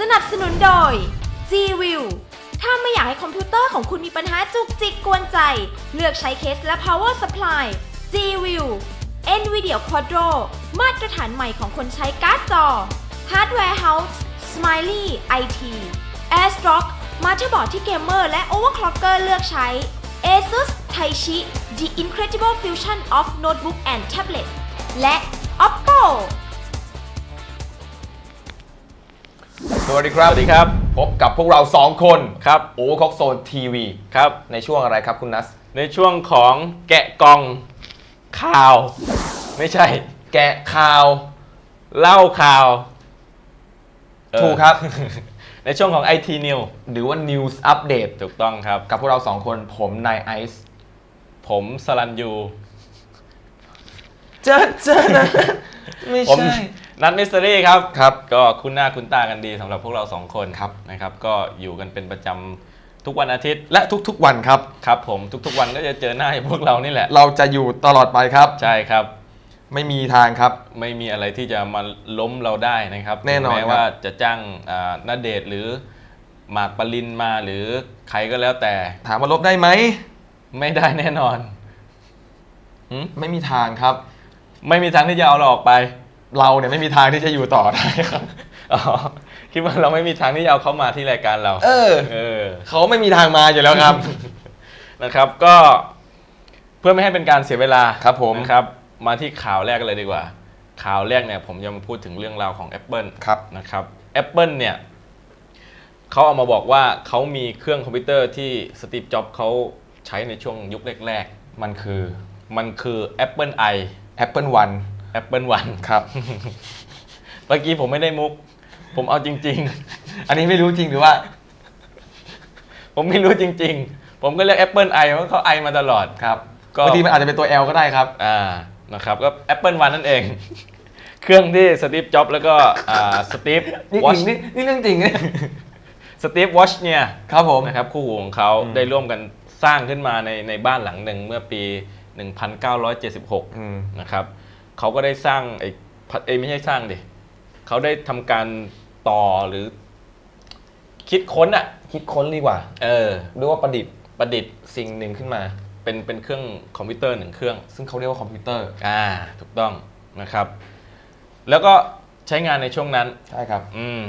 สนับสนุนโดย G-View ถ้าไม่อยากให้คอมพิวเตอร์ของคุณมีปัญหาจุกจิกกวนใจ เลือกใช้เคสและ power supply G-View NVIDIA Quadro มาตรฐานใหม่ของคนใช้การ์ดจอ Hardware House Smiley IT AirStrock มาเตอร์บอร์ดที่เกมเมอร์และ overclocker เลือกใช้ ASUS Taichi The Incredible Fusion of Notebook and Tablet และ Oppo สวัสดีครับ สวัสดีครับ พบกับพวกเรา 2 คนครับโอเวอร์คอกโซนทีวีครับ ในช่วงอะไรครับคุณนัส ในช่วงของแกะกล่องข่าว ไม่ใช่ แกะข่าว เล่าข่าวเออถูกครับ ในช่วงของ IT New หรือว่า News Update ถูกต้องครับ กับพวกเรา 2 คนผมนายไอซ์ผมสลันยู เจอเจอนะ ไม่ผมใช่ นัทมิสเตอรี่ครับ ครับก็คุ้นหน้าคุ้นตากันดีสำหรับพวกเราสองคนครับ นะครับก็อยู่กันเป็นประจำทุกวันอาทิตย์และทุกๆวันครับ ครับผมทุกๆวันก็จะเจอหน้าพวกเรานี่แหละ เราจะอยู่ตลอดไปครับ ใช่ครับ ไม่มีทางครับ ไม่มีอะไรที่จะมาล้มเราได้นะครับแน่นอนถึงแม้ครับว่าจะจ้างอ่าณเดชน์หรือหมากปรินมาหรือใครก็แล้วแต่ถามว่าลบได้ไหม ไม่ได้แน่นอนหืมไม่มีทางครับ ไม่มีทางที่จะเอาเราออกไป เราเนี่ยไม่มีทางที่จะอยู่ต่อได้ครับอ๋อคิดว่าเราไม่มีทางที่จะเอาเขามาที่รายการเรา เออ เออ เขาไม่มีทางมาอยู่แล้วครับ นะครับ ก็เพื่อไม่ให้เป็นการเสียเวลาครับผม นะครับ มาที่ข่าวแรกกันเลยดีกว่า ข่าวแรกเนี่ยผมจะมาพูดถึงเรื่องราวของ Apple ครับ นะครับ Apple เนี่ยเขาเอามาบอกว่าเขามีเครื่องคอมพิวเตอร์ที่สตีฟ จ็อบส์เขาใช้ในช่วงยุคแรกมันคือๆมันคือ Apple i Apple One Apple One ครับ เมื่อกี้ผมไม่ได้มุก ผมเอาจริงอันนี้ไม่รู้จริงหรือว่าๆผมไม่รู้จริง ๆ ผมก็เรียก Apple i เพราะเขาไอมาตลอด ครับก็บางทีมันอาจจะเป็นตัว L ก็ได้ครับ อ่า นะครับ ก็ Apple One นั่นเอง เครื่องที่สตีฟจ็อบส์แล้วก็อ่าสตีฟนี่วอชจริงนี่นี่เรื่องจริงเนี่ยสตีฟวอชเนี่ย ครับผม นะครับคู่หูของเขาอืมได้ร่วมกันสร้างขึ้นมาในในบ้านหลังหนึ่งเมื่อปี 1976 อืม นะครับ เขาก็ได้สร้างไอ้พัดเอยไม่ใช่สร้างดิเขาได้ทำการต่อหรือ คิดค้นอะคิดค้นดีกว่า เออ หรือว่าประดิษฐ์ประดิษฐ์สิ่งหนึ่งขึ้นมา เป็นเป็นเครื่องคอมพิวเตอร์หนึ่งเครื่อง ซึ่งเขาเรียกว่าคอมพิวเตอร์ อ่า ถูกต้องนะครับ แล้วก็ใช้งานในช่วงนั้น ใช่ครับ อืม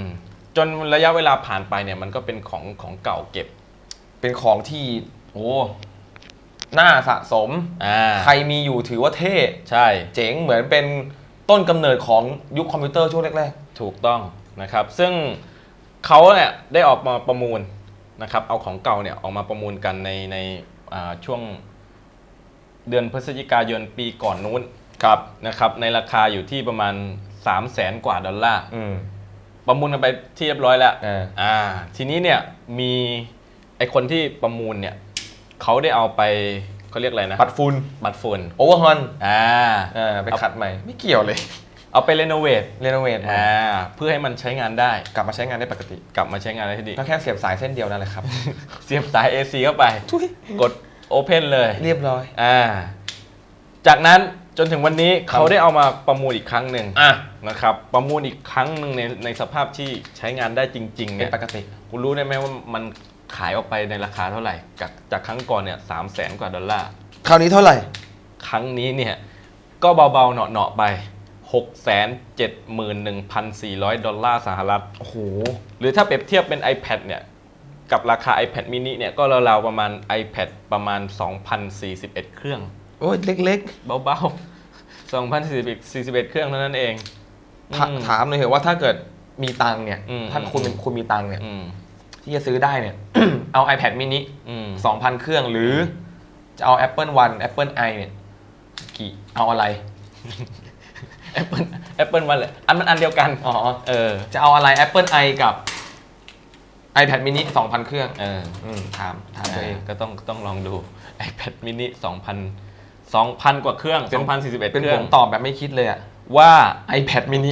จนระยะเวลาผ่านไปเนี่ย มันก็เป็นของของเก่าเก็บ เป็นของที่โอ้ น่าสะสม อ่าใครมีอยู่ถือว่าเท่ ใช่เจ๋งเหมือนเป็นต้นกำเนิดของยุคคอมพิวเตอร์ช่วงแรกถูกต้องนะครับ ซึ่งเขาเนี่ยได้ออกมาประมูลนะครับเอาของเก่าเนี่ยออกมาประมูลกันในในอ่าช่วงเดือนพฤศจิกายนปีก่อนนู้นๆครับนะครับในราคาอยู่ที่ประมาณ 3 0 0แสนกว่าดอลลาร์อืมประมูลกันไปที่เรียบร้อยแล้วเอออ่า ทีนี้เนี่ยมีไอคนที่ประมูลเนี่ย เขาได้เอาไปเขาเรียกอะไรนะ ปัดฝุ่นบัตรฝุ่นโอเวอร์ฮอนอ่า อ่าไปขัดใหม่ ไม่เกี่ยวเลย เอาไปเรโนเวทเรโนเวทอ่าเพื่อให้มันใช้งานได้ กลับมาใช้งานได้ปกติ กลับมาใช้งานได้ที่ดี ก็แค่เสียบสายเส้นเดียวนั่นแหละครับ เสียบสาย AC เข้าไป ทุยกด Open เลย เรียบร้อย อ่า จากนั้นจนถึงวันนี้ครับ เขาได้เอามาประมูลอีกครั้งหนึ่งอะนะครับ ประมูลอีกครั้งหนึ่งในในสภาพที่ใช้งานได้จริง ๆ เป็เนี่นยปกติ คุณรู้ได้ไหมว่ามัน ขายออกไปในราคาเท่าไหร่ จากจากครั้งก่อนเนี่ยสามแสนกว่าดอลลาร์ คราวนี้เท่าไหร่ ครั้งนี้เนี่ยก็เบาๆเหนาะๆไป 6 7 1 4 0 0 ดอลลาร์สหรัฐ โอ้โห หรือถ้าเปรียบเทียบเป็น iPad เนี่ยกับราคา iPad mini เนี่ยก็ราวๆประมาณ iPad ประมาณ 2,041 เครื่อง โอ้ยเล็กเบาๆ2,041เครื่องเท่านั้นเองๆถาอืมถามหน่อยเถอะว่าถ้าเกิดมีตังค์เนี่ย อืมถ้าคุณเป็นคุณมีตังค์เนี่ย อืม ที่จะซื้อได้เนี่ย เอา iPad mini อืม2,000เครื่องหรือจะเอา Apple One Apple i เนี่ยกี่เอาอะไร Apple Apple วันเลยอันมันอันเดียวกันอ๋อเออจะเอาอะไร Apple i กับ iPad mini 2,000 เครื่องเอออืมถามถามตัวเองก็ต้องต้องลองดู iPad mini 2,000 2,000 กว่าเครื่องเป็น2,041เป็นเครื่ผองมตอบแบบไม่คิดเลยอะว่า iPad mini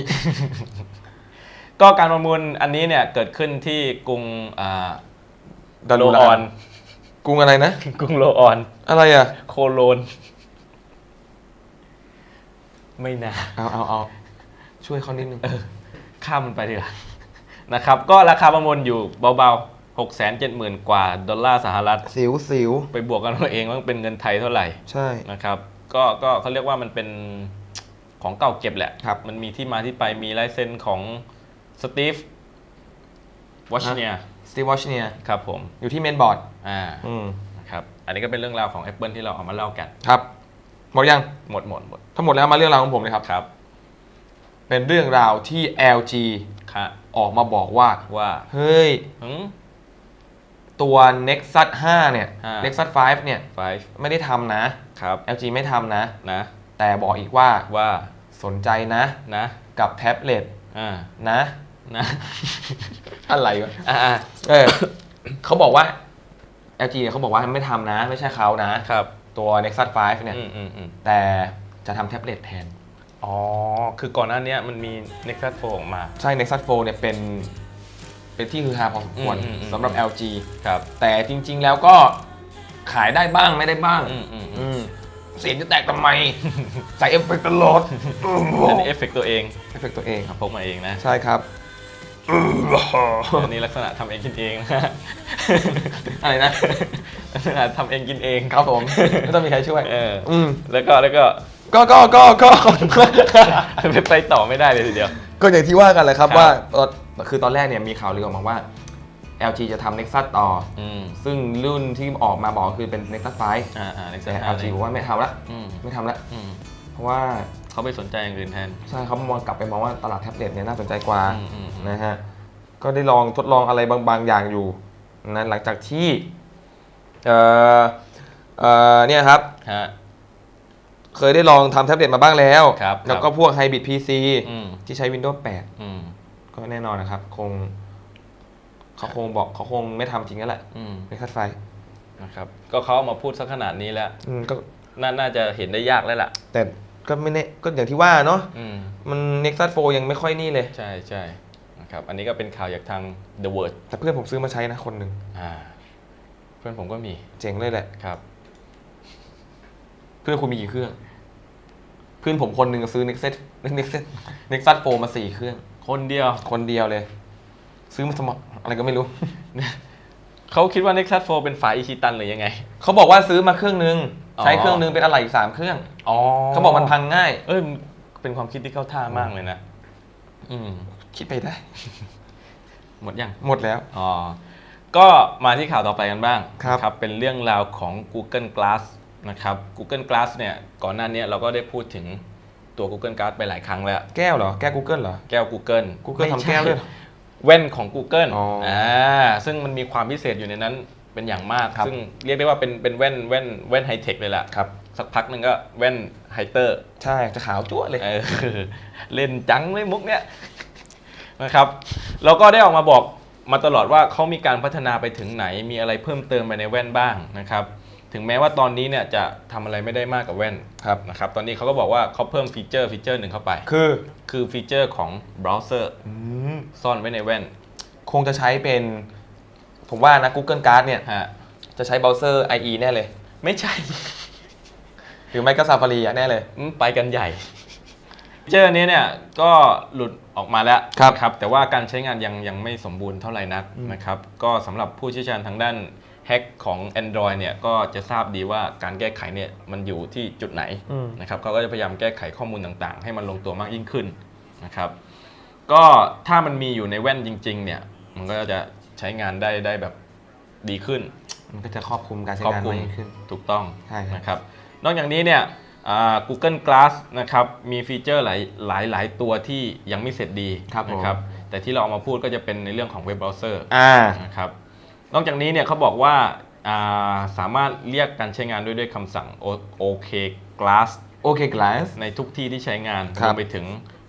ก็การประมูลอันนี้เนี่ยเกิดขึ้นที่กรุงอ่าดาโลรูออนกรุงอะไรนะ กรุงโลออน อะไรอะโคโลน ไม่น่าเอาเอาเอาช่วยเขานิดนึง ข้ามมันไปดีกว่า นะครับ ก็ราคาประมูลอยู่เบาๆ 6 7 0 0 0 0 กว่า ดอลลาร์สหรัฐ สิวสิวไปบวกกันเอาเองว่าเป็นเงินไทยเท่าไหร่ ใช่ นะครับ ก็ก็เขาเรียกว่ามันเป็นของเก่าเก็บแหละ ครับ มันมีที่มาที่ไปมีลายเซ็นของ สตีฟวอชเนียสตีวอชเนียครับผม อยู่ที่เมนบอร์ดอ่าอืมนะครับอันนี้ก็เป็นเรื่องราวของ Apple ที่เราเอามาเล่ากัน ครับ หมดยังหมดหมดหมดทั้งหมดแล้วมาเรื่องราวของผมเลยครับ ครับ เป็นเรื่องราวที่ LG ค่ะออกมาบอกว่า ว่าเฮ้ย หืม ตัว Nexus 5 เนี่ย อ่า Nexus 5 เนี่ย five ไม่ได้ทำนะ ครับ LG ไม่ทำนะ นะ แต่บอกอีกว่าว่าสนใจนะ นะ กับแท็บเล็ตอ่านะ นะอะไรวะอ่าอ่าเออเขาบอกว่า LG เนี่ยเขาบอกว่าไม่ทำนะ ไม่ใช่เขานะ ครับ ตัว Nexus 5 เนี่ย อืมอืมอืมแต่จะทำแท็บเล็ตแทน อ๋อ คือก่อนหน้าเนี้ยมันมี Nexus 4ออกมา ใช่ Nexus 4 เนี่ยเป็น เป็นที่ฮือฮาพอสมควรอืมอืมอืม สำหรับ LG ครับ แต่จริง ๆ แล้วก็ขายได้บ้างไม่ได้บ้าง อืมอืมอืมอืมเสียงจะแตกทำไม ใส่เอฟเฟกต์ตลอดอันนี้เอฟเฟกตัวเองเอฟเฟกต์ตัวเองครับ พกมาเองนะ ใช่ครับ อันนี้ลักษณะทำเองกินเองนะอะไรนะลักษณะทำเองกินเองครับผม ไม่ต้องมีใครช่วย เอออืม แล้วก็แล้วก็ก็ก็ก็ก็ไปไปต่อไม่ได้เลยทีเดียว ก็อย่างที่ว่ากันแหละครับครับ ว่าตอนคือตอนแรกเนี่ยมีข่าวลือออกมาว่า LG จะทำ Nexus ต่อ อืมซึ่งรุ่นที่ออกมาบอกคือเป็น Nexus 5อ่าอ่า Nexus แต่5 LG บอกว่าไม่ทำละ อืมไม่ทำละ อืมเพราะว่า เขาไปสนใจอย่างอื่นแทน ใช่เขามองกลับไปมองว่าตลาดแท็บเล็ตเนี่ยน่าสนใจกว่าอืมอืมอืม นะฮะก็ได้ลองทดลองอะไรบางบางอย่างอยู่นะหลังจากที่เอ่อเอ่อเนี่ยครับ ฮะ เคยได้ลองทำแท็บเล็ตมาบ้างแล้ว ครับแล้วก็พวก Hybrid PC อืมที่ใช้ Windows อืม8 ก็แน่นอนนะครับ คงเขาคงบอกเขาคงไม่ทำจริงแล้วแหละอืมในคัดไฟนะครับ ก็เขาเอามาพูดสักขนาดนี้แล้วอืมก็น่าน่าจะเห็นได้ยากแล้วล่ะ แต่ ก็ไม่แน่ก็อย่างที่ว่าเนาะอืมมัน Nexus 4ยังไม่ค่อยนี่เลย ใช่ใช่นะครับอันนี้ก็เป็นข่าวจากทาง The Word แต่เพื่อนผมซื้อมาใช้นะคนหนึ่งอ่า เพื่อนผมก็มีเจ๋งเลยแหละ ครับ เพื่อนคุณมีกี่เครื่อง เพื่อนผมคนหนึ่งซื้อ Nexus Nexus Nexus 4 มาสี่เครื่อง คนเดียว คนเดียวเลย ซื้อมาสมัครอะไรก็ไม่รู้ เขาคิดว่า Nexus 4 เป็นฝาอิชิตันหรือยังไง เขาบอกว่าซื้อมาเครื่องนึงอ๋อ ใช้เครื่องนึงเป็นอะไรอีกสามเครื่องอ๋อเขาบอกมันพังง่าย เอ้ยมันเป็นความคิดที่เข้าท่ามากเลยนะ อืม คิดไปได้ หมดยังหมดแล้ว อ๋อ ก็มาที่ข่าวต่อไปกันบ้างครับนะเป็นเรื่องราวของ Google Glass นะครับ Google Glass เนี่ย ก่อนหน้านี้เราก็ได้พูดถึงตัว Google Glass ไปหลายครั้งแล้ว แก้วเหรอ แก้ว Google เหรอ แก้ว Google Google ไม่ทำใช่แก้วด้วยเหรอ แว่นของ Google อ๋ออ่อ่าซึ่งมันมีความพิเศษอยู่ในนั้น เป็นอย่างมาก ครับซึ่งเรียกได้ว่าเป็นเป็นแว่นแว่นแว่นไฮเทคเลยแหละครับ สักพักหนึ่งก็แว่นไฮเตอร์ใช่จะขาวจั่วเลย เออเล่นจังเลยมุกเนี้ยนะครับแล้วก็ได้ออกมาบอกมาตลอดว่าเขามีการพัฒนาไปถึงไหนมีอะไรเพิ่มเติมไปในแว่นบ้างนะครับ ถึงแม้ว่าตอนนี้เนี่ยจะทำอะไรไม่ได้มากกับแว่นครับ นะครับ ตอนนี้เขาก็บอกว่าเขาเพิ่มฟีเจอร์ฟีเจอร์หนึ่งเข้าไป คือคือฟีเจอร์ของเบราว์เซอร์อืมซ่อนไว้ในแว่น คงจะใช้เป็น ผมว่านะ Google Card เนี่ย ฮะจะใช้เบราว์เซอร์ IE แน่เลย ไม่ใช่ หรือไม่ก็ Safari อะแน่เลย อืมไปกันใหญ่ฟีเจอร์นี้เนี่ยก็หลุดออกมาแล้วครับครับ แต่ว่าการใช้งานยังยังไม่สมบูรณ์เท่าไหร่นักอืม นะครับ ก็สำหรับผู้เชี่ยวชาญทางด้านแฮกของ Android เนี่ยก็จะทราบดีว่าการแก้ไขเนี่ยมันอยู่ที่จุดไหน อืม นะครับเขาก็จะพยายามแก้ไขข้อมูลต่างๆ ให้มันลงตัวมากยิ่งขึ้นนะครับ ก็ถ้ามันมีอยู่ในแว่นจริง ๆ เนี่ย มันก็จะ ใช้งานได้ได้แบบดีขึ้นมันก็จะครอบคลุมการใช้ครอบงานคลุมมากยิ่งขึ้นถูกต้องใช่ครับนะครับ นอกจากนี้เนี่ยอ่า Google Glass นะครับมีฟีเจอร์หลายหลายหลายตัวที่ยังไม่เสร็จดีครับผมนะครับแต่ที่เราเอามาพูดก็จะเป็นในเรื่องของเว็บเบราว์เซอร์อ่านะครับนอกจากนี้เนี่ยเขาบอกว่าอ่าสามารถเรียกการใช้งานด้วยด้วยคำสั่ง O- OK Glass โอเค Glass ในทุกที่ที่ใช้งานครัรบวมไปถึง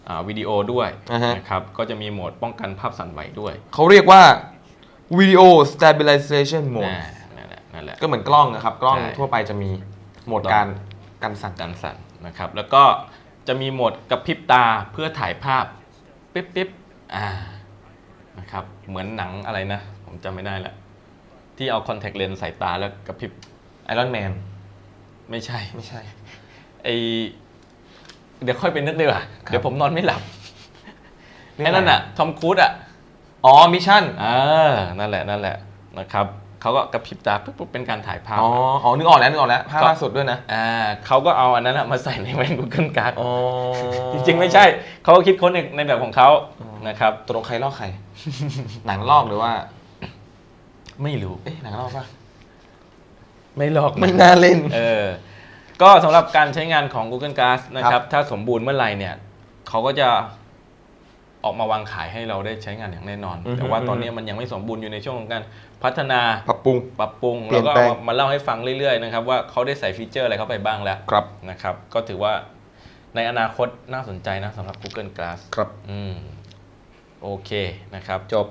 อ่าวิดีโอด้วยอ่าฮะนะครับก็จะมีโหมดป้องกันภาพสั่นไหวด้วย เขาเรียกว่า Video Stabilization Mode อ่านั่นแหละนั่นแหละ ก็เหมือนกล้องนะครับ กล้องใช่ ทั่วไปจะมีโหมดกล้องการกันสั่นการสั่นนะครับ แล้วก็จะมีโหมดกระพริบตาเพื่อถ่ายภาพปิ๊บปิ๊บอ่านะครับ เหมือนหนังอะไรนะ ผมจำไม่ได้ละ ที่เอาคอนแทคเลนส์ใส่ตาแล้วกระพริบ Iron Man ไม่ใช่ ไม่ใช่ ไอเดี๋ยวค่อยไปนึกดีกว่าครับเดี๋ยวผมนอนไม่หลับเรื่องไอ้นั่นอะไรอะทอมครูซอะ อ๋อมิชชั่นอ่านั่นแหละนั่นแหละนะครับเขาก็กระพริบตาปุ๊บปุ๊บเป็นการถ่ายภาพอ๋ออ๋อนึกออกแล้วนึกออกแล้วภาพครับล่าสุดด้วยนะอ่าเขาก็เอาอันนั้นอะมาใส่ในแว่น Google Card อ๋อจริงๆไม่ใช่เขาก็คิดค้นในในแบบของเขานะครับตกลงใครลอกใคร หนังลอกหรือว่า ไม่รู้เอ๊ะหนังลอกปะไม่หลอกไม่น่าเล่น เออ ก็สำหรับการใช้งานของ Google Glass นะคครัรับบถ้าสมบูรณ์เมื่อไหร่เนี่ยเขาก็จะ ออกมาวางขายให้เราได้ใช้งานอย่างแน่นอน แต่ว่าตอนนี้มันยังไม่สมบูรณ์อยู่ในช่วงของการพัฒนาปรับปรุงปรับปรุงเปลี่แล้วยนก็แปลงเอามาเล่าให้ฟังเรื่อยๆนะครับว่าเขาได้ใส่ฟีเจอร์อะไรเข้าไปบ้างแล้วครับนะครับ ก็ถือว่าในอนาคตน่าสนใจนะสำหรับ Google Glass ครับอืมโอเคนะครับ จบ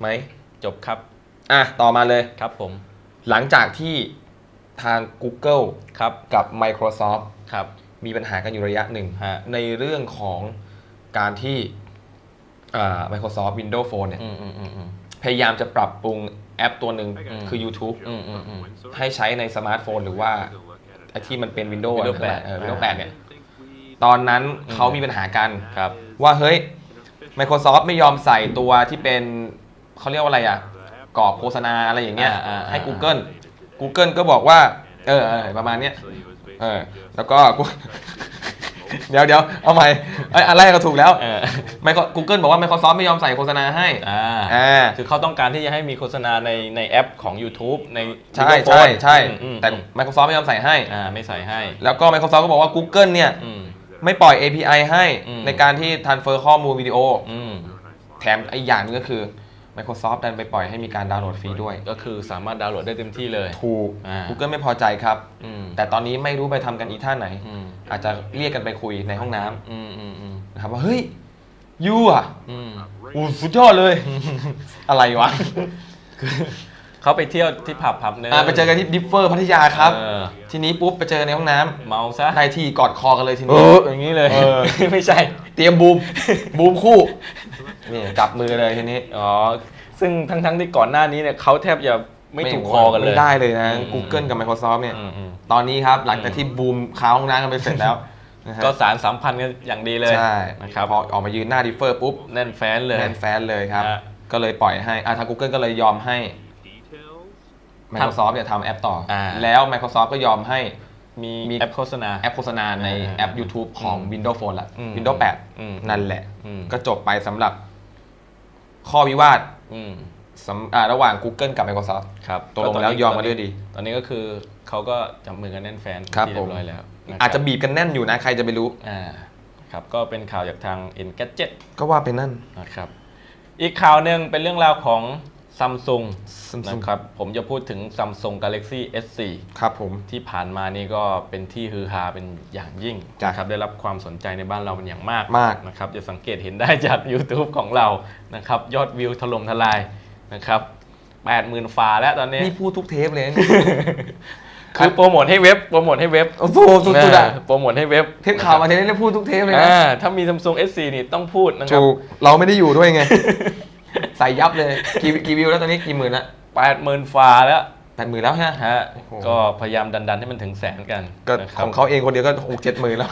ไหมจบครับ อะ ต่อมาเลยครับผม หลังจากที่ทาง Google ครับกับ Microsoft ครับมีปัญหากันอยู่ระยะหนึ่งฮะในเรื่องของการที่อ่า Microsoft Windows Phone เนี่ยอืมอืมอืมอืมพยายามจะปรับปรุงแอปตัวหนึ่งอืมคือ YouTube อืมอืมอืมให้ใช้ในสมาร์ทโฟนหรือว่าไอ้ที่มันเป็น Windows Windows นั่นแหละ8เออ Windows อ่า8เนี่ยตอนนั้นเขามีปัญหากันครับว่าเฮ้ย Microsoft ไม่ยอมใส่ตัวที่เป็นเขาเรียกว่าอะไรอะกรอบโฆษณาอะไรอย่างเงี้ยอ่าอ่าอ่าให้ Google Google ก็บอกว่า เออเออประมาณเนี้ยเออแล้วก็กู เดี๋ยวเดี๋ยวเอาใหม่ไอ้ยอะไรก็ถูกแล้วเออไมโคร Google บอกว่า Microsoft ไม่ยอมใส่โฆษณาให้อ่าอ่า คือเขาต้องการที่จะให้มีโฆษณาในในแอปของ YouTube ใน ใช่ Windows ใช่ Phone ใช่ อืมอืมแต่ Microsoft ไม่ยอมใส่ให้ อ่าไม่ใส่ให้แล้วก็ Microsoft ก็บอกว่า Google เนี่ย อืม ไม่ปล่อย API ให้อืม ในการที่ transfer ข้อมูลวิดีโอ อืม แถมอีกอย่างหนึงก็คือ Microsoft ดันไปปล่อยให้มีการดาวน์โหลดฟรีด้วย ก็คือสามารถดาวน์โหลดได้เต็มที่เลยถูก อ่า Google ไม่พอใจครับ อืมแต่ตอนนี้ไม่รู้ไปทำกันอีท่าไหน อืมอาจจะเรียกกันไปคุยในห้องน้ำอืมอืมอืมนะครับว่าเฮ้ยยูอะอืมอู้สุดยอดเลย อะไรวะเขาไปเที่ยวที่ผับผับนึงอ่าไปเจอกันที่ดิฟเฟอร์พัทยาครับ เออทีนี้ปุ๊บไปเจอกันในห้องน้ำเมาซะได้ที่กอดคอกันเลยทีเอนี้ ออย่างนี้เลย เออ ไม่ใช่ เตรียมบูม บูมคู่ นี่จับมือเลยทีนี้ อ๋อ ซึ่งทั้งทั้งๆที่ก่อนหน้านี้เนี่ยเขาแทบจะไม่ถูกคอกันเลย ไม่ได้เลยนะ อืม Google กับ Microsoft เนี่ย อืมอืม ตอนนี้ครับ หลังจากที่บูมค้าห้องน้ำกันไปเสร็จแล้วนะฮะก็สารสัมพันธ์กันอย่างดีเลยใช่นะครับพอออกมายืนหน้าดิฟเฟอร์ปุ๊บแน่นแฟนเลยแน่นแฟนเลยครับ ฮะ ก็เลยปล่อยให้อะทาง Google ก็เลยยอมให้ Microsoft เนี่ยทำแอปต่ออา แล้ว Microsoft ก็ยอมให้ มีมี แอปโฆษณา แอปโฆษณาในอ่าแอป YouTube ของ อืม Windows Phone ละ อืม Windows อืม8 นั่นแหละ อืม ก็จบไปสำหรับ ข้อวิวาทอืมสำอ่าระหว่าง Google กับ Microsoft ครับตกลงแล้วยอมกันด้วยดี ตอนนี้ก็คือเขาก็จับมือกันแน่นแฟนครับที่เรียบร้อยแล้วนคอาจรับจะบีบกันแน่นอยู่นะ ใครจะไปรู้ อ่าครับก็เป็นข่าวจากทาง Engadget ก็ว่าเป็นนั่น นะครับ อีกข่าวหนึ่งเป็นเรื่องราวของ Samsung Samsung นะครับ ผมจะพูดถึง Samsung Galaxy S4 ครับผม ที่ผ่านมานี่ก็เป็นที่ฮือฮาเป็นอย่างยิ่งจ้ะนะครับได้รับความสนใจในบ้านเราเป็นอย่างมากมาก นะครับจะสังเกตเห็นได้จาก YouTube ของเรานะครับ ยอดวิวถล่มทลายนะครับ80,000ฝาแล้วตอนนี้ นี่พูดทุกเทปเลยนะคือโปรโมทให้เว็บโปรโมทให้เว็บโอ้โหสุดๆอะโปรโมทให้เว็บเทปข่าวมาเทปนี้ได้พูดทุกเทปเลยนะอ่าถ้ามี Samsung S4 นี่ต้องพูดนะครับ ถูกเราไม่ได้อยู่ด้วยไง ใส่ยับเลยกี่กี่วิวแล้วตอนนี้กี่หมื่นละ80,000ฝาแล้วแปดหมื่นแล้วฮะฮะโอ้โหก็พยายามดันๆให้มันถึงแสนกันก็นะครับของเขาเองคนเดียวก็หกเจ็ดหมื่นแล้ว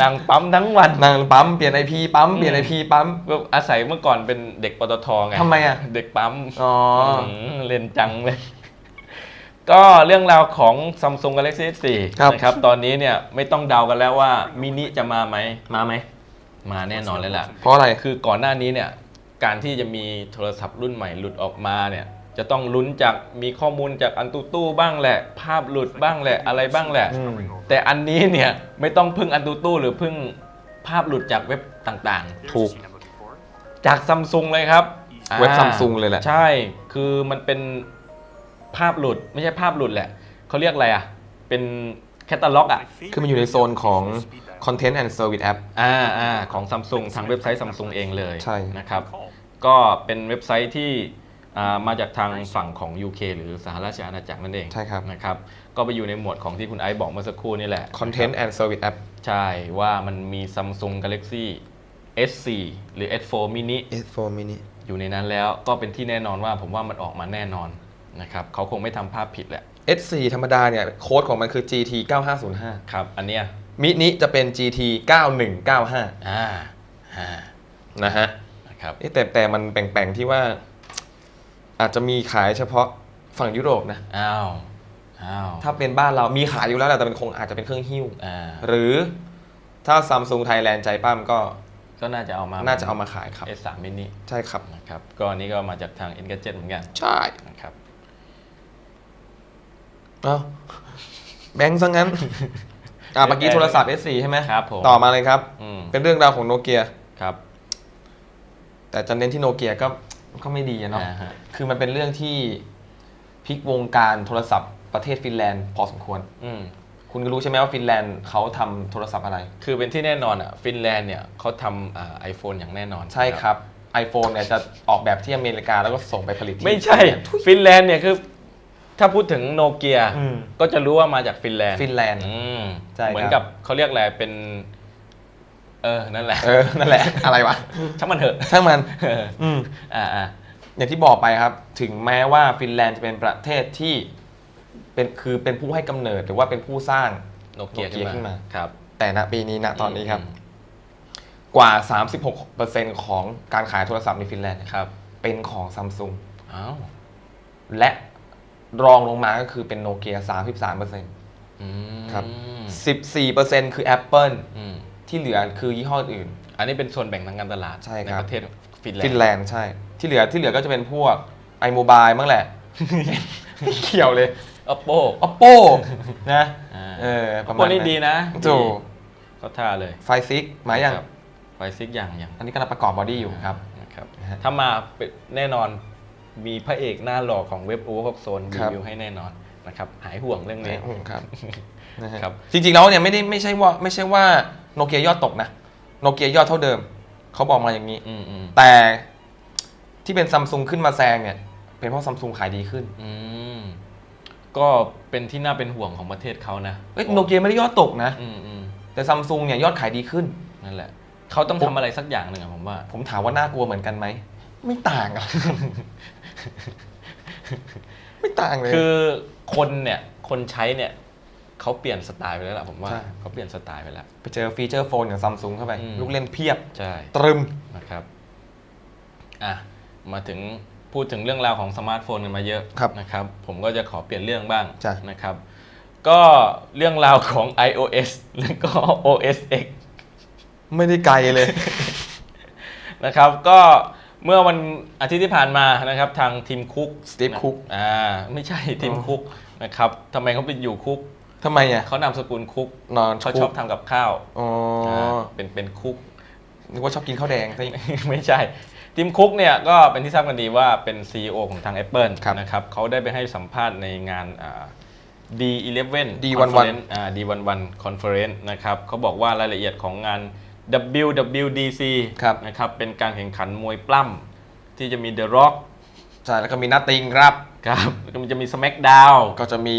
นางปั๊มทั้งวันนางปั๊มเปลี่ยนไอพีปั๊มเปลี่ยนไอพีปั๊มก็อาศัยเมื่อก่อนเป็นเด็กปตทไงทำไมอะเด็กปั๊มอ๋อมเล่นจังเลยก็เรื่องราวของ Samsung Galaxy S4 ครับนะครับ ตอนนี้เนี่ยไม่ต้องเดากันแล้วว่ามินิจะมาไหมมาไหม มาแน่นอนเลยล่ะ เพราะอะไรคือก่อนหน้านี้เนี่ย การที่จะมีโทรศัพท์รุ่นใหม่หลุดออกมาเนี่ยจะต้องลุ้นจากมีข้อมูลจากอันตูตู้บ้างแหละ ภาพหลุดบ้างแหละอะไรบ้างแหละอืมแต่อันนี้เนี่ยไม่ต้องพึ่งอันตูตู้หรือพึ่งภาพหลุดจากเว็บต่างถูก ๆ จากซัมซุงเลยครับเว็บอ่า Samsung เลยแหละ ใช่ คือมันเป็นภาพหลุดไม่ใช่ภาพหลุดแหละเขาเรียกอะไรอะ เป็น แคตตาล็อกอะ คือมันอยู่ในโซนของ Content and Service App อ่าอ่าของซัมซุงทางเว็บไซต์ซัมซุงเองเลยใช่ นะครับ ก็เป็นเว็บไซต์ที่อ่ามาจากทางฝั่งของ UK หรือสหราชอาณาจักรนั่นเองใช่ครับ นะครับ ก็ไปอยู่ในหมวดของที่คุณไอซ์บอกเมื่อสักครู่นี่แหละ Content and Service App ใช่ว่ามันมี Samsung Galaxy S4 หรือ S4 mini S4 mini อยู่ในนั้นแล้วก็เป็นที่แน่นอนว่าผมว่ามันออกมาแน่นอนนะครับเขาคงไม่ทำภาพผิดแหละ S4 ธรรมดาเนี่ยโค้ดของมันคือ GT 9505 ครับ อันเนี้ยมินิจะเป็น GT 9195 อ่าอ่านะฮะนะนะครับเอ๊ะแต่แต่มันแปลงๆที่ว่า อาจจะมีขายเฉพาะฝั่งยุโรปนะ อ้าวอ้าวถ้าเป็นบ้านเรามีขายอยู่แล้วแหละแต่เป็นคงอาจจะเป็นเครื่องหิ้ว อ่าหรือถ้าซัมซุงไทยแลนด์ใจปั้มก็ก็น่าจะเอามาน่าจะเอามาขายครับ S3 mini ใช่ครับนะครับก็อันนี้ก็มาจากทาง Engadget เหมือนกัน ใช่นะครับ เอ้าแบงค์ซะงั้น อ่าเมื่อกี้โทรศัพท์ S4 ใช่ไหมครับผมต่อมาเลยครับ อืมเป็นเรื่องราวของโนเกีย ครับแต่จะเน้นที่โนเกียก็ก็ไม่ดีอะเนาะ อ่าฮะคือมันเป็นเรื่องที่พลิกวงการโทรศัพท์ประเทศฟินแลนด์พอสมควร อืม คุณก็รู้ใช่ไหมว่าฟินแลนด์เขาทำโทรศัพท์อะไร คือเป็นที่แน่นอนอะฟินแลนด์เนี่ยเขาทำอ่าไอโฟนอย่างแน่นอนใช่ครับ iPhone เนี่ยจะออกแบบที่อเมริกาแล้วก็ส่งไปผลิตที่ไม่ใช่ ฟินแลนด์เนี่ยคือ ถ้าพูดถึงโนเกียอืม ก็จะรู้ว่ามาจากฟินแลนด์ฟินแลนด์ อืมใช่ครับ เหมือนกับเขาเรียกอะไรเป็น เออนั่นแหละเออ นั่นแหละ อะไรวะ ช่างมันเถอะช่างมัน เอออืม อ่าอ่า อย่างที่บอกไปครับ ถึงแม้ว่าฟินแลนด์จะเป็นประเทศที่ เป็นคือเป็นผู้ให้กำเนิดหรือว่าเป็นผู้สร้าง โนเกียโนเกียขึ้ขึ้นนมา มาครับแต่ณปีนี้ณตอนนี้ครับ กว่า 36%ของการขายโทรศัพท์ในฟินแลนด์เนี่ยครับ เป็นของซัมซุงอ้าวและ รองลงมาก็คือเป็นโนเกีย33%อืมครับ14%คือ Apple อืมที่เหลือคือยี่ห้ออื่น อันนี้เป็นส่วนแบ่งทางการตลาดใช่ครับประเทศฟินแลนฟินด์แลนด์ใช่ ที่เหลือที่เหลือก็จะเป็นพวก iMobile มั้งแหละเขียวเลย Oppo Oppo นะอ่าเออประมา Oppo ณนี่ดีนะถูกเขาท่าเลยไฟซิกมายังครับไฟซิกอย่างอย่าง อันนี้กำลังประกอบบอดี้อยู่ครับนะครับนะฮะถ้ามาเป็นแน่นอน มีพระเอกหน้าหล่อของเว็บโอเวอร์โซนครีรับวิวให้แน่นอนนะครับหายห่วงเรื่องนี้อืมครับนะฮะครับจริงๆแล้วเนี่ยไม่ได้ไม่ใช่ว่าไม่ใช่ว่าโนเกียยอดตกนะโนเกียยอดเท่าเดิมเขาบอกมาอย่างนี้อืมอืมแต่ที่เป็นซัมซุงขึ้นมาแซงเนี่ยเป็นเพราะซัมซุงขายดีขึ้นอืมก็เป็นที่น่าเป็นห่วงของประเทศเขานะเอ้ยโนเกียไม่ได้ยอดตกนะอืมอืมแต่ซัมซุงเนี่ยยอดขายดีขึ้นนั่นแหละเขาต้องทำอะไรสักอย่างหนึ่งอะผมว่า ผมถามว่าน่ากลัวเหมือนกันไหมไม่ต่างอะ ไม่ต่างเลย คือคนเนี่ยคนใช้เนี่ยเขาเปลี่ยนสไตล์ไปแล้วล่ะผมว่าใช่ เขาเปลี่ยนสไตล์ไปแล้ว ไปเจอฟีเจอร์โฟนอย่างซัมซุงเข้าไป อืม ลูกเล่นเพียบ ใช่ ตรึม นะครับ อะ มาถึงพูดถึงเรื่องราวของสมาร์ทโฟนกันมาเยอะครับนะครับ ผมก็จะขอเปลี่ยนเรื่องบ้างจ้ะ นะครับ ก็เรื่องราวของ iOS แล้วก็ OS X ไม่ได้ไกลเลย นะครับ ก็ เมื่อวันอาทิตย์ที่ผ่านมานะครับทางทีมคุก Steve Cook อ่าไม่ใช่ทีมคุกนะครับทำไมเขาไปอยู่คุกทำไมอะเขานามสกุลคุกนอนเขาคุกชอบทำกับข้าวอ๋อาเป็นเป็นคุกนึกว่าชอบกินข้าวแดงซะอีกไม่ใช่ทีมคุกเนี่ยก็เป็นที่ทราบกันดีว่าเป็น CEO ของทาง Apple ครับนะครับเขาได้ไปให้สัมภาษณ์ในงานอ่า D11 D11 Conference อ่า D11 Conference นะครับเขาบอกว่ารายละเอียดของงาน WWDC ครับ นะครับ เป็นการแข่งขันมวยปล้ำที่จะมี The Rock ใช่ แล้วก็มีนัตติงครับ ครับแล้วก็มันจะมี SmackDown ก็จะมี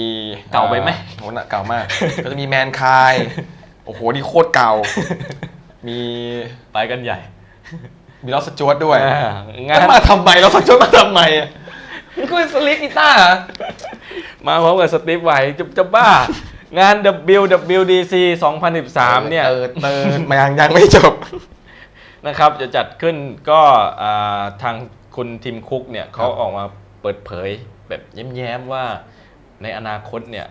เก่าไปไหมอ่โหน่ะเก่ามาก ก็จะมีแมนคาย โอ้โห นี่โคตรเก่า มีไปกันใหญ่ มีลอสจวดด้วยอ่างั้งานนมาทำไมลอสจวดมาทำไมอะมันก็เป็นสลิกกีตาร์เหรอ มาพร้อมกับสตีฟไวจะจะบ้า งาน WWDC 2013 เนี่ยเติร์ดเติร์ดมายังยังไม่จบ นะครับจะจัดขึ้นก็อ่าทางคุณทีมคุกเนี่ยเขาออกมาเปิดเผยแบบแย้มๆว่าในอนาคตเนี่ย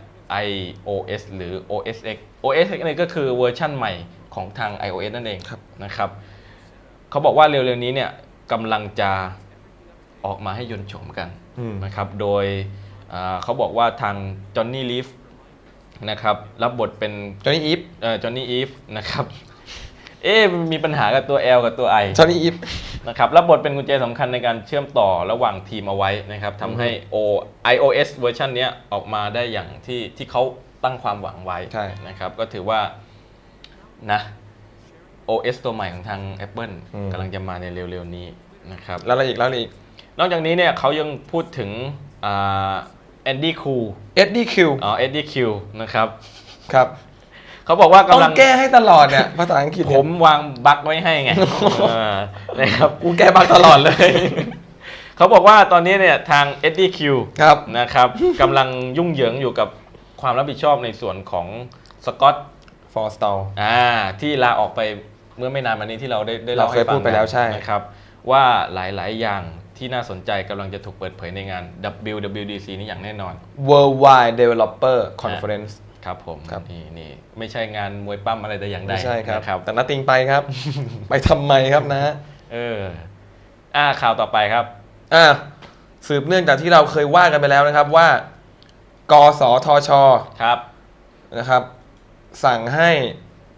iOS หรือ OS X OS X เนี่ยก็คือเวอร์ชั่นใหม่ของทาง iOS นั่นเองครับ นะครับเขาบอกว่าเร็วๆนี้เนี่ยกำลังจะออกมาให้ยนต์ชมกัน อืม นะครับ โดยอ่าเขาบอกว่าทางจอห์ นนี่ลีฟนะครับรับบทเป็นจอห์นนี่อีฟเอ่อจอห์นนี่อีฟนะครับเอ๊ะมันมีปัญหากับตัว L กับตัว I จอห์นนี่อีฟ นะครับรับบทเป็นกุญแจสำคัญในการเชื่อมต่อระหว่างทีมเอาไว้นะครับทำให้ O iOS เวอร์ชันเนี้ยออกมาได้อย่างที่ที่เขาตั้งความหวังไว้ใช่ นะครับก็ถือว่านะ OS ตัวใหม่ของทาง Apple กำลังจะมาในเร็วๆนี้นะครับ แล้วอะไรอีกแล้วอะไรอีก นอกจากนี้เนี่ยเขายังพูดถึง แอนดี้คูเอ็ดดี้คิวอ๋อเอ็ดดี้คิวนะครับครับเขาบอกว่าต้องกำลังแก้ให้ตลอดเนี่ยภาษาอังกฤษผเนี่ยมวางบั๊กไว้ให้ไงเออนะครับ กูแก้บักตลอดเลย เขาบอกว่าตอนนี้เนี่ยทาง SDQ ครับ นะครับกำลังยุ่งเหยิงอยู่กับความรับผิดชอบในส่วนของสกอตฟอร์สตอลอ่าที่ลาออกไปเมื่อไม่นานมานี้ที่เราได้ได้เล่าเราเคยให้ฟังพูดไปแล้วใช่ นะครับว่าหลายๆ อย่าง ที่น่าสนใจกำลังจะถูกเปิดเผยในงาน WWDC นี้อย่างแน่นอน Worldwide Developer Conference ครับผมครับ นี่นี่ไม่ใช่งานมวยปั้มอะไรแต่อย่างใดไม่ใช่ครับ นะครับแต่นัตติงไปครับ ไปทำไมครับนะเอออ่าข่าวต่อไปครับ อะสืบเนื่องจากที่เราเคยว่ากันไปแล้วนะครับว่า กสทชครับ นะครับ สั่งให้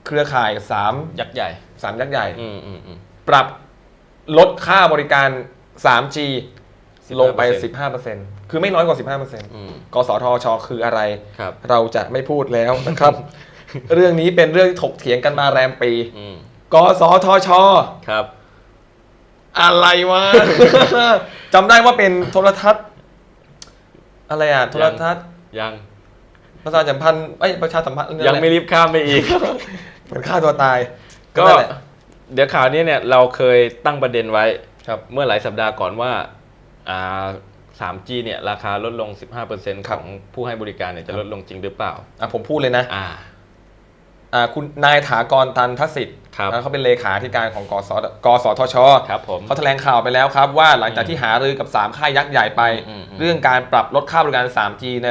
เครือข่าย3ยักษ์ใหญ่ สามยักษ์ใหญ่ อืมอืมอืมปรับลดค่าบริการ 3G ลงไป15% 15%คือไม่น้อยกว่า 15%อืมกสทช คืออะไรครับเราจะไม่พูดแล้วนะครับ เรื่องนี้เป็นเรื่องที่ถกเถียงกันมาแรมปีอืมกสทช ครับ อะไรวะจำได้ว่าเป็นโทรทัศน์ อะไรอะ โทรทัศน์ ยัง ประชาสัมพันธ์เอ้ยประชาสัมพันธ์ ยังไม่รีบข้ามไปอีก เหมือนฆ่าตัวตาย ก็นั่นแหละเดี๋ยวข่าวนี้เนี่ยเราเคยตั้งประเด็นไว้ ครับเมื่อหลายสัปดาห์ก่อนว่าอ่า 3G เนี่ยราคาลดลง 15%ของผู้ให้บริการเนี่ยจะลดลงจริงหรือเปล่าอะผมพูดเลยนะอ่าอ่าคุณนายถากรตันทสิทธิ์ครับนะเขาเป็นเลขาธิการของกสกสทชครับผมเขาแถลงข่าวไปแล้วครับว่าหลังจากที่หารือกับ 3 ค่ายยักษ์ใหญ่ไปอืมอืมเรื่องการปรับลดค่าบริการ 3G ใน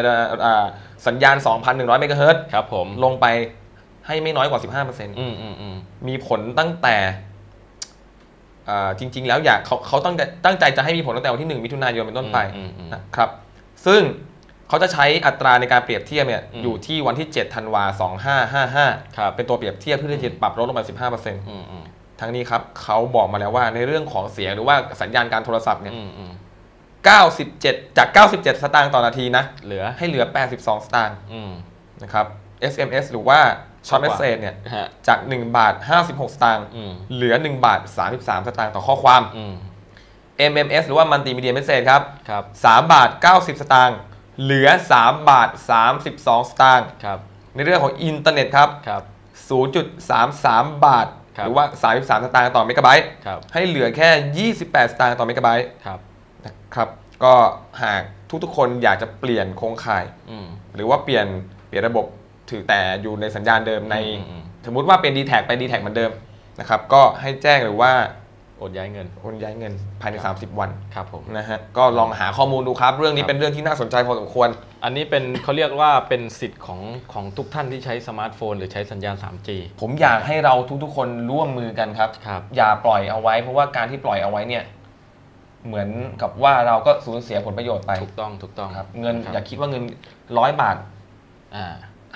อ่าสัญญาณ 2,100 เมกะเฮิรตซ์ครับผมลงไปให้ไม่น้อยกว่า 15%อืมอืมอืมมีผลตั้งแต่อ่า จริง ๆ แล้วอยากเขาเขาตั้งใจตั้งใจจะให้มีผลตั้งแต่วันที่ 1 มิถุนายนเป็นต้นไปอืมอืมนะครับ ซึ่งเขาจะใช้อัตราในการเปรียบเทียบเนี่ยอืมอยู่ที่วันที่ 7 ธันวา2555ครับเป็นตัวเปรียบเทียบเพื่อที่จะปรับลดลงไป15%อืมอืมทั้งนี้ครับเขาบอกมาแล้วว่าในเรื่องของเสียงหรือว่าสัญญาณการโทรศัพท์เนี่ยอืมอืม97 จาก 97 สตางค์ต่อนาทีนะ เหลือให้เหลือ 82 สตางค์อืมนะครับ SMS หรือว่า ช็อตมากเมกสว่าเซจเนี่ยฮะ จาก 1 บาท 56 สตางค์อืม เหลือ 1 บาท 33 สตางค์ต่อข้อความ อืม MMS หรือว่ามัลติมีเดียเมสเซจครับ ครับ 3 บาท 90 สตางค์เหลือ 3 บาท 32 สตางค์ครับ ในเรื่องของอินเทอร์เน็ตครับ ครับ 0.33 บาท ครับ หรือว่า 33 สตางค์ต่อเมกะไบต์ครับ ให้เหลือแค่ 28 สตางค์ต่อเมกะไบต์ครับ นะครับก็หากทุกๆคนอยากจะเปลี่ยนโครงข่าย อืม หรือว่าเปลี่ยนเปลี่ยนระบบ ถือแต่อยู่ในสัญญาณเดิมใน อืมอืมสมมุติว่าเป็น d t แทไป d t แทเหมือนเดิมนะครับก็ให้แจ้งหรือว่าโอนย้ายเงิน โอนย้ายเงินภายใน 30 วันครับผม นะฮะก็ลองหาข้อมูลดูครับ เรื่องนี้ครับ เป็นเรื่องที่น่าสนใจพอสมควร อันนี้เป็นเขาเรียกว่าเป็นสิทธิ์ของของทุกท่านที่ใช้สมาร์ทโฟน หรือใช้สัญญาณ 3G ผมอยากให้เราทุกๆ คนร่วมมือกันครับ ครับ อย่าปล่อยเอาไว้ เพราะว่าการที่ปล่อยเอาไว้เนี่ย เหมือนกับว่าเราก็สูญเสียผลประโยชน์ไปถูกต้องถูกต้องครับ เงินครับอย่าคิดว่าเงินร้อยบาท อ่า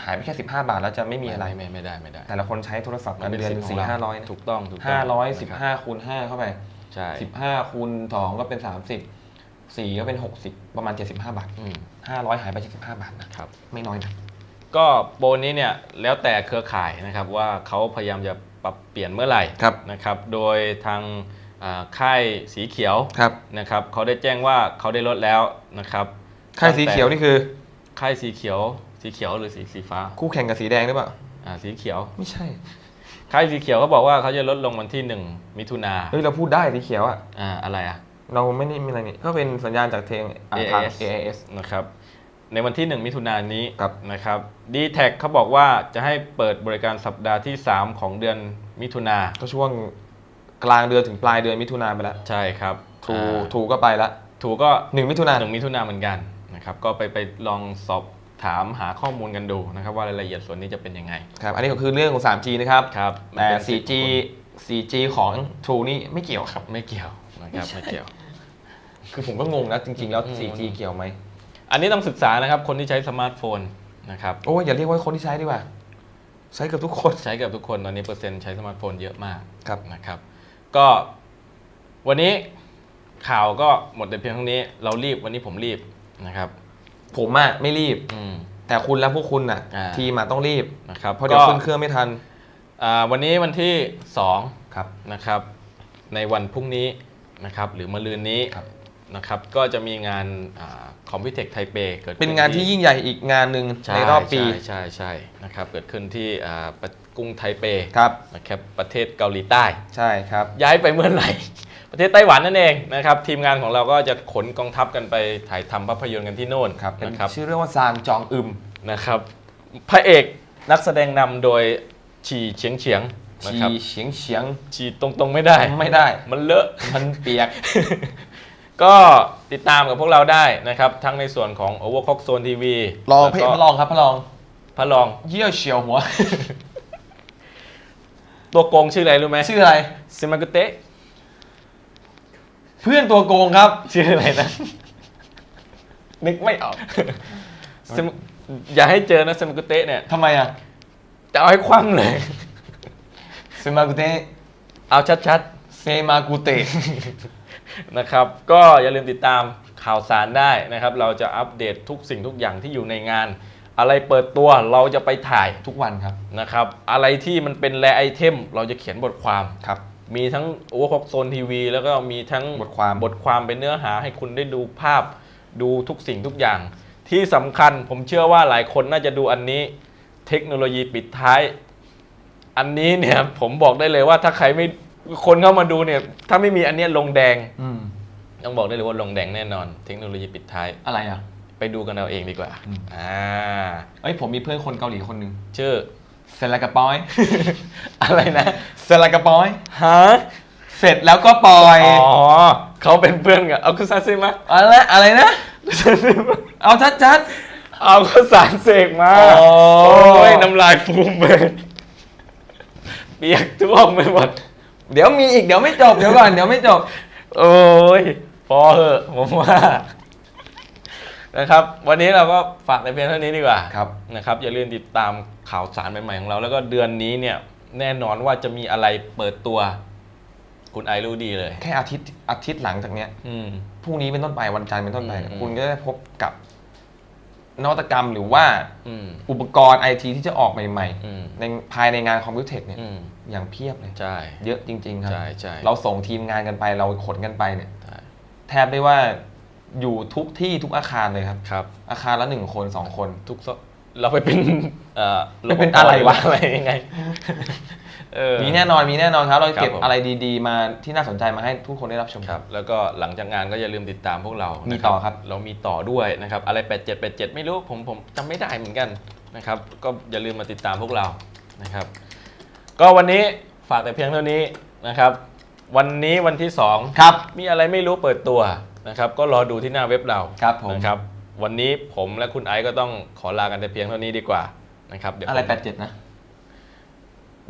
หายไปแค่ 15 บาทแล้วจะไม่มีอะไร ไม่ไม่ได้ไม่ได้แต่ละคนใช้โทรศัพท์กันป็เดือนสิทธิ์สี่ขงเห้าร้อยถูกต้องถูกต้องห้าร้อยสิบนะคห้าคูณห้าเข้าไปใช่สิบห้าคูณสองก็เป็นสามสิบสี่ก็เป็นหกสิบประมาณเจ็ดสิบห้าบาทอืมห้าร้อยหายไปเจ็ดสิบห้าบาทนะครับไม่น้อยนะก็โปรนี้เนี่ยแล้วแต่เครือข่ายนะครับว่าเขาพยายามจะปรับเปลี่ยนเมื่อไหร่ครับนะครับ โดยทางอ่าค่ายสีเขียวครับนะครับเขาได้แจ้งว่าเขาได้ลดแล้วนะครับ ค่ายสีเขียวนี่คือ ค่ายสีเขียว สีเขียวหรือสีสีฟ้าคู่แข่งกับสีแดงหรือเปล่าอ่าสีเขียวไม่ใช่ค่ายสีเขียวเขาบอกว่าเขาจะลดลงวันที่1มิถุนาเฮ้ยเราพูดได้สีเขียวอะอ่าอะไรอะเราไม่ได้มีอะไรนี่ก็เป็นสัญญาณจากเทงอ่าทาง AIS AIS นะครับในวันที่ 1 มิถุนายนนี้ครับนะครับ d t แทเขาบอกว่าจะให้เปิดบริการสัปดาห์ที่ 3 ของเดือนมิถุนาก็ช่วงกลางเดือนถึงปลายเดือนมิถุนาไปแล้ว ใช่ครับทูอ่าทูก็ไปละถูก็หนึ่งมิถุนาหนึ่งมิถุนาเหมือนกันนะครับก็ไปไปลองสอบ ถามหาข้อมูลกันดูนะครับว่ารายละเอียดส่วนนี้จะเป็นยังไง ครับอันนี้ก็คือเรื่องของ 3G นะครับครับแต่ มันเป็นสิทธิ์ 4G 4G ของ True นี่ไม่เกี่ยวครับ ไม่เกี่ยวนะครับไม่เกี่ยว คือผมก็งงนะจริง ๆ แล้วอืม 4G เกี่ยวไหมอันนี้ต้องศึกษานะครับคนที่ใช้สมาร์ทโฟนนะครับโอ้ยอย่าเรียกว่าคนที่ใช้ดีกว่า ใช้เกับทุกคน ใช้กับทุกคนตอนนี้เปอร์เซ็นต์ใช้สมาร์ทโฟนเยอะมากครับ นะครับ ก็วันนี้ข่าวก็หมดแต่เพียงเท่านี้เรารีบวันนี้ผมรีบนะครับ ผมอะไม่รีบ อืม แต่คุณและพวกคุณน่ะ อ่า ทีมอะต้องรีบ นะครับเพราะเดี๋ยวก็ขึ้นเครื่องไม่ทัน อ่าวันนี้วันที่ครับ2นะครับ ในวันพรุ่งนี้นะครับ หรือมะรืนนี้ครับ นะครับ ก็จะมีงานคอมพิวเทคไทเปเกิดขึ้ เป็นงานที่ยิ่งใหญ่อีกงานหนึ่งใช่ในรอบปี ใช่ใช่ใช่นะครับเกิดขึ้นที่อ่าประกรุงไทเปครับ นะครับประเทศเกาหลีใต้ ใช่ครับ ย้ายไปเมื่อไหร่ ประเทศไต้หวันนั่นเองนะครับทีมงานของเราก็จะขนกองทัพกันไปถ่ายทำภาพยนตร์กันที่โน่นครับเป็นนะครับชื่อเรื่องว่าซางจองอึมนะครับพระเอกนักแสดงนำโดยฉีเฉียงเฉียงนะฉีครับเฉียงเฉียงฉีดตรงๆไม่ได้ ไม่ได้ มันเลอะ มันเปียก ก็ติดตามกับพวกเราได้นะครับ ทั้งในส่วนของ Overclock Zone TV ลองแล้วพี่ก็พระลองครับพระลอง พระลอง เยี่ยวเฉียวหัว ตัวโกงชื่ออะไรรู้ไหมชื่ออะไร ซิมากุเตะ เพื่อนตัวโกงครับ ชื่ออะไรนะ นึกไม่ออกซิมอย่าให้เจอนะซิมากุเตะเนี่ยทำไมอะจะเอาให้คว่ำเลย เซมากุเตะเอาชัดเซมากุเตะๆนะครับ ก็อย่าลืมติดตามข่าวสารได้นะครับ เราจะอัปเดตทุกสิ่งทุกอย่างที่อยู่ในงาน อะไรเปิดตัวเราจะไปถ่ายทุกวันครับ นะครับ อะไรที่มันเป็นแรไอเทม เราจะเขียนบทความ ครับ มีทั้งโอเวอร์คอกโซนทีวี แล้วก็มีทั้งบทความบทความเป็นเนื้อหาให้คุณได้ดูภาพดูทุกสิ่งทุกอย่าง ที่สำคัญผมเชื่อว่าหลายคนน่าจะดูอันนี้ เทคโนโลยีปิดท้าย อันนี้เนี่ยผมบอกได้เลยว่าถ้าใครไม่คนเข้ามาดูเนี่ย ถ้าไม่มีอันเนี้ยลงแดงอืมต้องบอกได้เลยว่าลงแดงแน่นอน เทคโนโลยีปิดท้าย อะไรอะ ไปดูกันเอาเองดีกว่า อืม อ่า เอ้ยผมมีเพื่อนคนเกาหลีคนหนึ่งชื่อ เสร็จแล้วก็ปอย อะไรนะ เสร็จแล้วก็ปอย ฮะ เสร็จแล้วก็ปอยอ๋อเขาเป็นเพื่อนกับเอาคุซาซิมะอะไรอะไรนะเอาชัดชัดเอาข้าวสารเสกมาอ๋อโอ้ยน้ำลายฟูมเลยเปียกท่วมไปหมดๆเดี๋ยวมีอีกเดี๋ยวไม่จบเดี๋ยวก่อนเดี๋ยวไม่จบ โอ้ย พอเหอะผมว่า นะครับ วันนี้เราก็ฝากแต่เพียงเท่านี้ดีกว่าครับนะครับ อย่าลืมติดตามข่าวสารใหม่ๆของเรา แล้วก็เดือนนี้เนี่ยแน่นอนว่าจะมีอะไรเปิดตัว คุณไอรู้ดีเลย แค่อาทิตย์อาทิตย์หลังจากเนี้ยอืม พรุ่งนี้เป็นต้นไปวันจันทร์เป็นต้นไป อืม คุณก็ได้พบกับนวัตกรรมหรือว่าอืมอุปกรณ์ไอทีที่จะออกใหม่ อืมๆ ในภายในงานคอมพิวเตอร์เนี่ยอืมอย่างเพียบเลย ใช่เยอะจริง ๆ ครับ ใช่ใช่เราส่งทีมงานกันไปเราขนกันไปเนี่ย ใช่ แทบได้ว่า อยู่ทุกที่ทุกอาคารเลยครับ ครับ อาคารละหนึ่งคนสองคน ทุกซเราไปเป็นเอ่อไปเป็นอะไรวะ อะไรยังไงเออ มีแน่นอนมีแน่นอนครับ เราครับเก็บผม อะไรดีๆ มาที่น่าสนใจมาให้ทุกคนได้รับชม ครับ แล้วก็หลังจากงานก็อย่าลืมติดตามพวกเรามีมีต่อครับ เรามีต่อด้วยนะครับ อะไร 8787 ไม่รู้ผมผมจำไม่ได้เหมือนกันนะครับ ก็อย่าลืมมาติดตามพวกเรานะครับ ก็วันนี้ฝากแต่เพียงเท่านี้นะครับ วันนี้วันที่ 2 ครับ มีอะไรไม่รู้เปิดตัว นะครับก็รอดูที่หน้าเว็บเราครับผมนะครับวันนี้ผมและคุณไอซ์ก็ต้องขอลากันแต่เพียงเท่านี้ดีกว่านะครับเดี๋ยวอะไรผมแปดเจ็ดนะ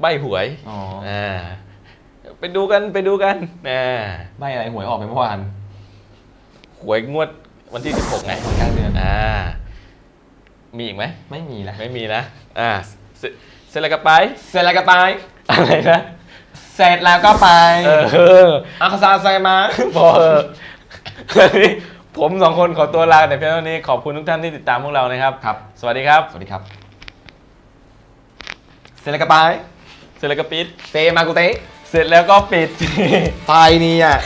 ใบหวยอ๋ออ่าไปดูกันไปดูกันนะใบอะไรหวยออกไปเมื่อวานหวยงวดวันที่ 16 ไงกลางเดือนอ่า มีอีกไหม ไม่มีแล้วไม่มีนะ อ่าเสเสร็จแล้วก็ไป เสร็จแล้วก็ไป อะไรนะ เสร็จแล้วก็ไป เอออาคาซาไซมาพอเออวันนี้ ผมสองคนขอตัวลาแต่เพียงเท่านี้ขอบคุณทุกท่านที่ติดตามพวกเรานะครับ ครับ สวัสดีครับ สวัสดีครับ เสร็จแล้วก็ไปเสร็จแล้วก็ปิด เซมากุเตะเสร็จแล้วก็ปิด ไปนี่อะ